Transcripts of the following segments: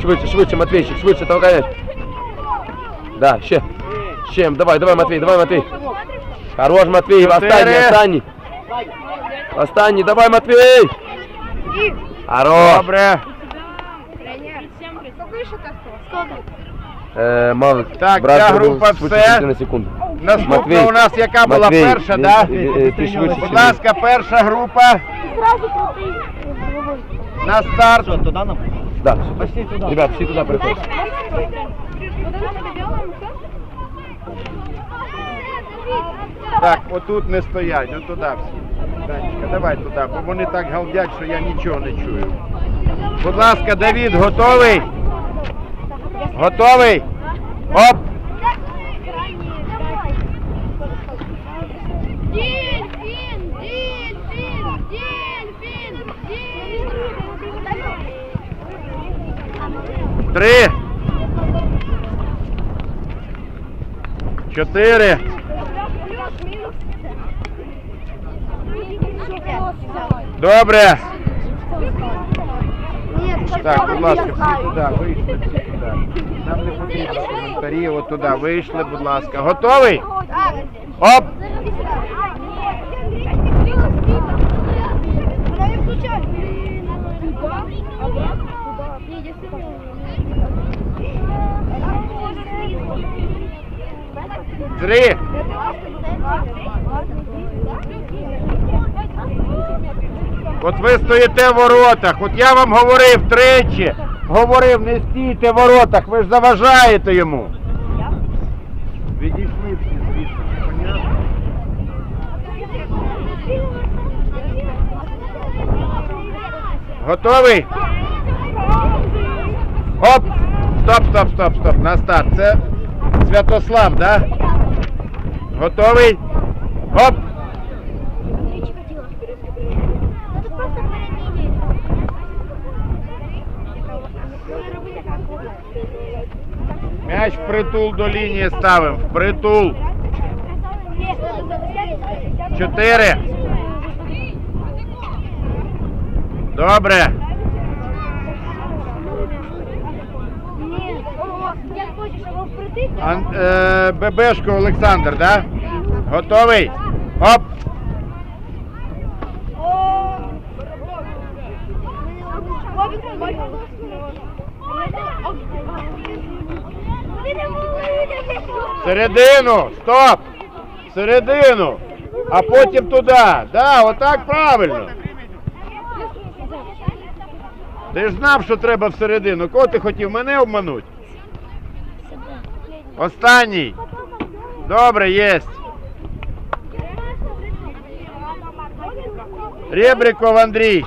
Швидше, швидше, Матвійчик, швидше, толкай. Да, ще. Ще, давай, давай, Матвій, давай, Матвій. Хорош, Матвій, останній, останній. Останній, давай, Матвій. Хорош. Добре. Е, мав Так, брат ця зробив група швидше все. 4 секунди. Наступна Матвій, у нас яка була Матвій, перша, він- да? е, ти швидше, Будь чим ласка, перша група на старт. він. Да, все. Ребят, всі туди приходят. Так, отут не стоять, от туди всі. Данечка, давай туди, бо вони так галдять, що я нічого не чую. Будь ласка, Давід, готовий? Готовий? Оп! Три. Чотири. Добре. Так, будь ласка, всі туди, вийшли, всі туди. Нам не потрібно коментарі, от туди вийшли, будь ласка. Готовий? Оп! Три. От ви стоїте в воротах. От я вам говорив тричі. Говорив, не стійте в воротах, ви ж заважаєте йому. Відійшли всі понятно? Готовий? Оп! Стоп, стоп, стоп, стоп. На старт. Це Святослав, да? Готовий? Оп! М'яч впритул до лінії ставимо. Впритул. Чотири. Добре. Хочеш, або впритик, е, Бебешко Олександр, да? Готовий? Оп! Середину! Стоп! Середину! А потім туди. Да, отак правильно. Ти ж знав, що треба всередину. Кого ти хотів мене обманути? Останній. Добре, єсть. Ребриков Андрій.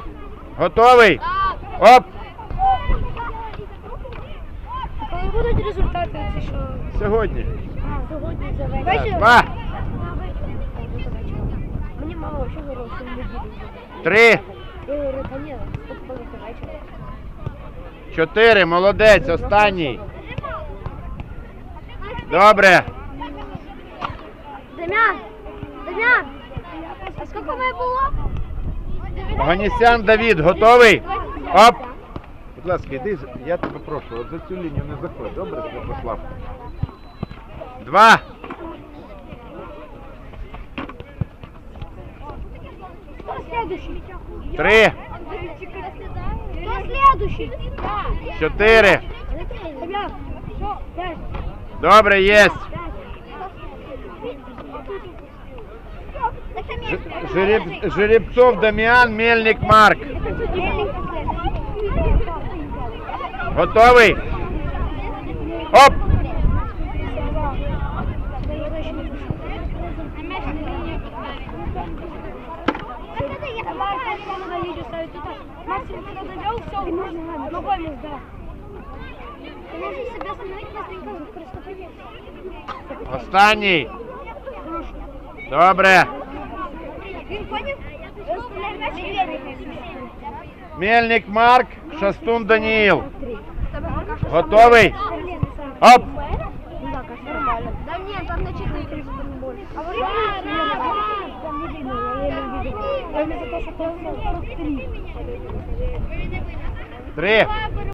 Готовий? Оп! Коли будуть результати, ці що Сьогодні. сьогодні за вечір? Два, Мені мало що в три, вечір. чотири. Молодець, останній. Добре. Дем'ян! Дем'ян! А скільки ви було? Оганісян Давід, готовий? Оп! Будь ласка, йди, я тебе прошу, от за цю лінію не заходь, добре, Святослав? Два. Хто следующий? Три, Хто следующий? чотири. П'ять! Добре, єсть. Ж- Жереб... Жеребцов Даміан, Мельник Марк. Готовий? Оп! Максим, когда довел, все, ногами сдать. Ты можешь себя остановить быстренько приступить. Останній. Добре. Він поняв? Розстріляй м'яч і Мельник Марк, Шастун Даніїл. Готовий? Оп! Да нет, там на 4 больше. А вот там не видно, я еле видел. Я вместо того, что ты 43. Три.